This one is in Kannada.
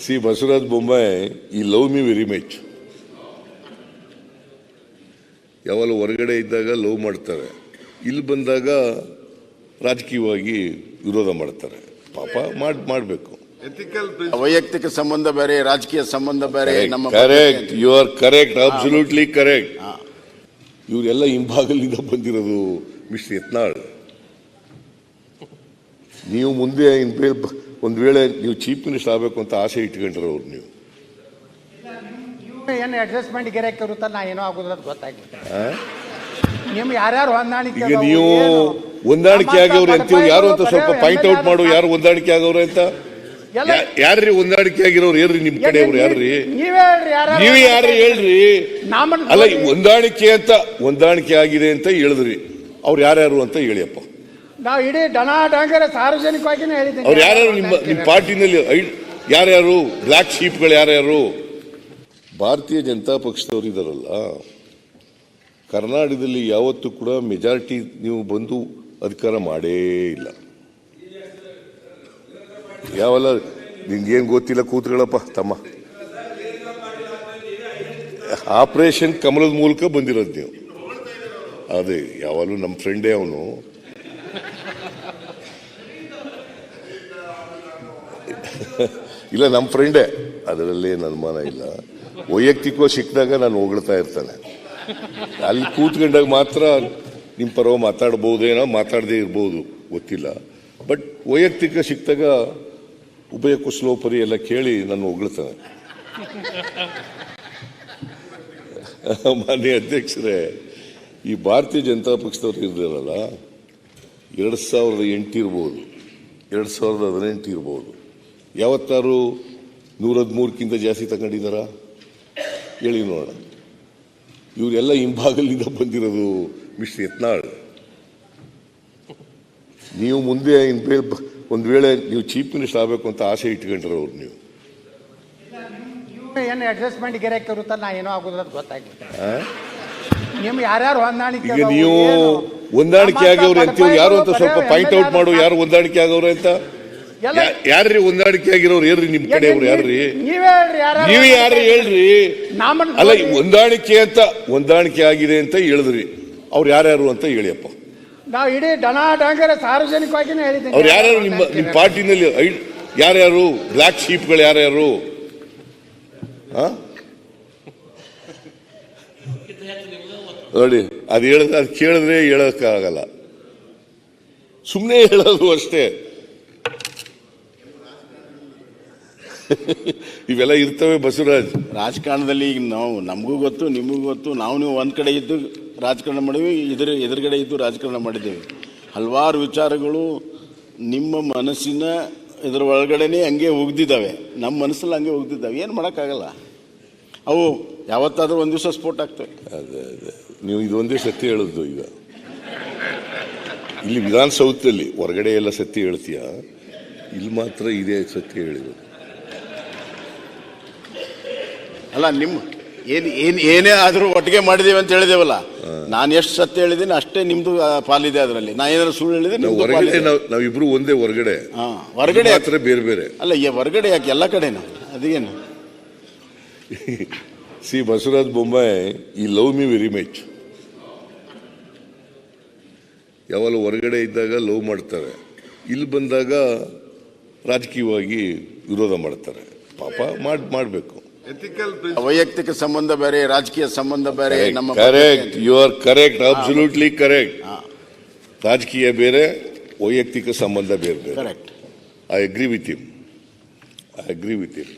ಸಿ ಬಸವರಾಜ್ ಬೊಮ್ಮಾಯಿ ಈ ಲವ್ ಮಿ ವೆರಿ ಮಚ್. ಯಾವಾಗ ಹೊರಗಡೆ ಇದ್ದಾಗ ಲವ್ ಮಾಡ್ತಾರೆ. ಇಲ್ಲಿ ಬಂದಾಗ ರಾಜಕೀಯವಾಗಿ ವಿರೋಧ ಮಾಡ್ತಾರೆ. ಪಾಪ ಮಾಡ್ ಮಾಡಬೇಕು. ಎಥಿಕಲ್ ವೈಯಕ್ತಿಕ ಸಂಬಂಧ ಬೇರೆ ರಾಜಕೀಯ ಸಂಬಂಧ ಬೇರೆ ನಮ್ಮ correct you are correct absolutely correct ಇವರೆಲ್ಲ ಹಿಂಭಾಗಲಿಂದ ಬಂದಿರೋದು ಮಿಸ್ಟರ್ ಯತ್ನಾಳ್. ನೀವು ಮುಂದೆ ಇನ್ ಬೇ- ಒಂದ್ ವೇಳೆ ನೀವು ಚೀಫ್ ಮಿನಿಸ್ಟರ್ ಆಗಬೇಕು ಅಂತ ಆಸೆ ಇಟ್ಕೊಂಡ್ರವ್ರು ನೀವು. ಏನು ಅಡ್ಜಸ್ಟ್ಮೆಂಟ್ ಗಿರಾಕಿ ಇರುತ್ತಲ್ಲ ನಾ ಏನೋ ಆಗೋದಿಲ್ಲ ಅಂತ ಗೊತ್ತಾಗ್ಬಿಟ್ಟೆ? ನಿಮ್ ಯಾರ್ಯಾರು ಹೊಂದಾಣಿಕೆ ಈಗ ನೀವು ಹೊಂದಾಣಿಕೆ ಆಗವ್ರೆ ಅಂತೀವಿ ಯಾರು ಅಂತ ಸ್ವಲ್ಪ ಪಾಯಿಂಟ್ ಔಟ್ ಮಾಡು ಯಾರು ಹೊಂದಾಣಿಕೆ ಆಗವ್ರೆ ಅಂತ? ಎಲ್ಲ ಯಾ- ಯಾರ್ರಿ ಹೊಂದಾಣಿಕೆ ಆಗಿರೋರು? ಹೇಳ್ರಿ ನಿಮ್ ಕಡೆಯವ್ರು ಯಾರ್ರಿ? ನೀವೇ ಹೇಳ್ರಿ ಯಾರ್ಯಾರು ನೀವು ಯಾರು ಹೇಳ್ರಿ? ಅಲ್ಲ ಹೊಂದಾಣಿಕೆ ಅಂತ ಹೊಂದಾಣಿಕೆ ಆಗಿದೆ ಅಂತ ಹೇಳಿದ್ರಿ. ಅವ್ರು ಯಾರ್ಯಾರು ಅಂತ ಹೇಳಿಯಪ್ಪ. ನಾವು ಇಡೀ ಡನ ಡಂಗರ ಸಾರ್ವಜನಿಕವಾಗಿನೇ ಹೇಳಿದ್ದೀನಿ. ಅವ್ರು ಯಾರ್ಯಾರು ನಿಮ್ಮ ನಿಮ್ಮ ಪಾರ್ಟಿನಲ್ಲಿ ಐ- ಯಾರ್ಯಾರು ಬ್ಲ್ಯಾಕ್ ಶೀಪ್ಗಳು ಯಾರ್ಯಾರು? ಭಾರತೀಯ ಜನತಾ ಪಕ್ಷದವ್ರು ಇದಾರಲ್ಲ ಕರ್ನಾಟಕದಲ್ಲಿ ಯಾವತ್ತೂ ಕೂಡ ಮೆಜಾರಿಟಿ ನೀವು ಬಂದು ಅಧಿಕಾರ ಮಾಡೇ ಇಲ್ಲ. ಯಾವಲ್ಲ ನಿನ್ಗೇನು ಗೊತ್ತಿಲ್ಲ ಕೂತ್ಗಳಪ್ಪ ತಮ್ಮ. ಆಪರೇಷನ್ ಕಮಲದ ಮೂಲಕ ಬಂದಿರೋದು ನೀವು. ಅದೇ ಯಾವಾಗಲೂ ನಮ್ಮ ಫ್ರೆಂಡೇ ಅವನು. ಇಲ್ಲ ನಮ್ಮ ಫ್ರೆಂಡೇ ಅದರಲ್ಲಿ ಏನು ಅನುಮಾನ ಇಲ್ಲ. ವೈಯಕ್ತಿಕವಾಗಿ ಸಿಕ್ಕಿದಾಗ ನಾನು ಹೊಗಳ್ತಾ ಇರ್ತಾನೆ. ಅಲ್ಲಿ ಕೂತ್ಕೊಂಡಾಗ ಮಾತ್ರ ನಿಮ್ಮ ಪರವಾಗಿ ಮಾತಾಡ್ಬೋದೇನೋ ಮಾತಾಡದೇ ಇರ್ಬೋದು, ಗೊತ್ತಿಲ್ಲ. ಬಟ್ ವೈಯಕ್ತಿಕ ಸಿಕ್ಕಿದಾಗ ಉಭಯ ಕುಶಲೋಪರಿ ಎಲ್ಲ ಕೇಳಿ ನಾನು ಹೊಗಳ್ತಾನೆ. ಮಾನ್ಯ ಅಧ್ಯಕ್ಷರೇ, ಈ ಭಾರತೀಯ ಜನತಾ ಪಕ್ಷದವ್ರು ಇರ್ದಿರಲ್ಲ ಎರಡು ಸಾವಿರದ ಎಂಟು ಇರ್ಬೋದು, ಎರಡು ಸಾವಿರದ ಹದಿನೆಂಟು ಇರ್ಬೋದು. ಯಾವತ್ತಾರು ನೂರ ಹದಿಮೂರಕ್ಕಿಂತ ಜಾಸ್ತಿ ತಗೊಂಡಿದ್ದಾರಾ ಹೇಳಿ ನೋಡೋಣ. ಇವರೆಲ್ಲ ಹಿಂಭಾಗಲಿಂದ ಬಂದಿರೋದು ಮಿಸ್ಟರ್ ಯತ್ನಾಳ್. ನೀವು ಮುಂದೆ ಇನ್ ಒಂದು ವೇಳೆ ನೀವು ಚೀಫ್ ಮಿನಿಸ್ಟರ್ ಆಗಬೇಕು ಅಂತ ಆಸೆ ಇಟ್ಕೊಂಡ್ರವ್ರು ನೀವು. ಏನು ಅಡ್ಜಸ್ಟ್ಮೆಂಟ್ ಗಿರಾಕಿ ಇರುತ್ತಲ್ಲ ನಾ ಏನೋ ಆಗುದಿಲ್ಲ ಅಂತ ಗೊತ್ತಾಗ್ಬಿಟ್ಟೆ ಆ? ನಿಮ್ ಯಾರ್ಯಾರು ಹೊಂದಾಣಿಕೆ ಈಗ ನೀವು? ಹೊಂದಾಣಿಕೆ ನಮ್ಮ ಆಗವ್ರೆ ಅಂತೀವಿ. ಯಾರು ಅಂತ ಸ್ವಲ್ಪ ಪಾಯಿಂಟ್ ಔಟ್ ಮಾಡು. ಯಾರು ಹೊಂದಾಣಿಕೆ ಆಗೋರು ಅಂತ? ಯಾರ್ರಿ ಹೊಂದಾಣಿಕೆ ಆಗಿರೋರು? ಏನ್ರಿ ನಿಮ್ ಕಡೆಯವ್ರು ಯಾರ್ರಿ? ನೀವೇ ಯಾರ್ರಿ ಹೇಳ್ರಿ? ಅಲ್ಲ ಹೊಂದಾಣಿಕೆ ಅಂತ ಹೊಂದಾಣಿಕೆ ಆಗಿದೆ ಅಂತ ಹೇಳಿದ್ರಿ. ಅವ್ರು ಯಾರ್ಯಾರು ಅಂತ ಹೇಳಿಯಪ್ಪ. ನಾವು ಇಡೀ ಡನ ಡಂಗರ ಸಾರ್ವಜನಿಕವಾಗಿನೇ ಹೇಳಿದ್ದೀನಿ. ಅವ್ರು ಯಾರ್ಯಾರು ನಿಮ್ಮ ನಿಮ್ಮ ಪಾರ್ಟಿನಲ್ಲಿ ಯಾರ್ಯಾರು? ಬ್ಲ್ಯಾಕ್ ಶೀಪ್ಗಳು ಯಾರ್ಯಾರು? ನೋಡಿ ಅದು ಹೇಳಿದ್ರೆ ಅದು ಕೇಳಿದ್ರೆ ಹೇಳಕ್ಕಾಗಲ್ಲ. ಸುಮ್ಮನೆ ಹೇಳೋದು ಅಷ್ಟೇ. ಇವೆಲ್ಲ ಇರ್ತವೆ ಬಸವರಾಜ್. ರಾಜಕಾರಣದಲ್ಲಿ ಈಗ ನಾವು ನಮಗೂ ಗೊತ್ತು ನಿಮಗೂ ಗೊತ್ತು. ನಾವು ನೀವು ಒಂದು ಕಡೆ ಇದ್ದು ರಾಜಕಾರಣ ಮಾಡಿದ್ವಿ ಇದ್ರ ಎದುರುಗಡೆ ಇದ್ದು ರಾಜಕಾರಣ ಮಾಡಿದ್ದೇವೆ. ಹಲವಾರು ವಿಚಾರಗಳು ನಿಮ್ಮ ಮನಸ್ಸಿನ ಇದರ ಒಳಗಡೆನೇ ಹಂಗೆ ಉಗ್ದಿದ್ದಾವೆ. ನಮ್ಮ ಮನಸ್ಸಲ್ಲಿ ಹಂಗೆ ಉಗ್ದಿದ್ದಾವೆ. ಏನು ಮಾಡೋಕ್ಕಾಗಲ್ಲ. ಅವು ಯಾವತ್ತಾದರೂ ಒಂದು ದಿವಸ ಸ್ಫೋಟ ಆಗ್ತವೆ. ಅದೇ ಅದೇ. ನೀವು ಇದೊಂದೇ ಸತ್ಯ ಹೇಳೋದು ಈಗ. ಇಲ್ಲಿ ವಿಧಾನಸೌಧದಲ್ಲಿ ಹೊರಗಡೆ ಎಲ್ಲ ಸತ್ಯ ಹೇಳ್ತೀಯ? ಇಲ್ಲಿ ಮಾತ್ರ ಇದೇ ಸತ್ಯ ಹೇಳಿರೋದು. ಅಲ್ಲ ನಿಮ್ಮ ಏನು ಏನು ಏನೇ ಆದರೂ ಒಟ್ಟಿಗೆ ಮಾಡಿದ್ದೀವಿ ಅಂತ ಹೇಳಿದೇವಲ್ಲ ನಾನು ಎಷ್ಟು ಸತ್ಯ ಹೇಳಿದ್ದೀನಿ ಅಷ್ಟೇ ನಿಮ್ಮದು ಪಾಲಿದೆ ಅದರಲ್ಲಿ. ನಾನು ಏನಾದ್ರು ಸುಳ್ಳು ಹೇಳಿದ್ರೆ ನಾವು ಹೊರಗಡೆ. ನಾವು ನಾವಿಬ್ರು ಒಂದೇ ಹೊರಗಡೆ. ಹಾಂ ಹೊರಗಡೆ ಹತ್ರ ಬೇರೆ ಬೇರೆ. ಅಲ್ಲ ಈ ಹೊರಗಡೆ ಯಾಕೆ? ಎಲ್ಲ ಕಡೆನ? ಅದೇನು ಸಿ ಬಸವರಾಜ್ ಬೊಮ್ಮಾಯಿ ಈ ಲವ್ ಮಿ ವೆರಿ ಮಚ್. ಯಾವಾಗಲೂ ಹೊರಗಡೆ ಇದ್ದಾಗ ಲವ್ ಮಾಡ್ತಾರೆ. ಇಲ್ಲಿ ಬಂದಾಗ ರಾಜಕೀಯವಾಗಿ ವಿರೋಧ ಮಾಡ್ತಾರೆ. ಪಾಪ ಮಾಡಿ ಮಾಡಬೇಕು. ವೈಯಕ್ತಿಕ ಸಂಬಂಧ ಬೇರೆ ರಾಜಕೀಯ ಸಂಬಂಧ ಬೇರೆ ನಮ್ಮ correct you are correct absolutely correct ರಾಜಕೀಯ ಬೇರೆ ವೈಯಕ್ತಿಕ ಸಂಬಂಧ ಬೇರೆ ಬೇರೆ. Correct I agree with him I agree with him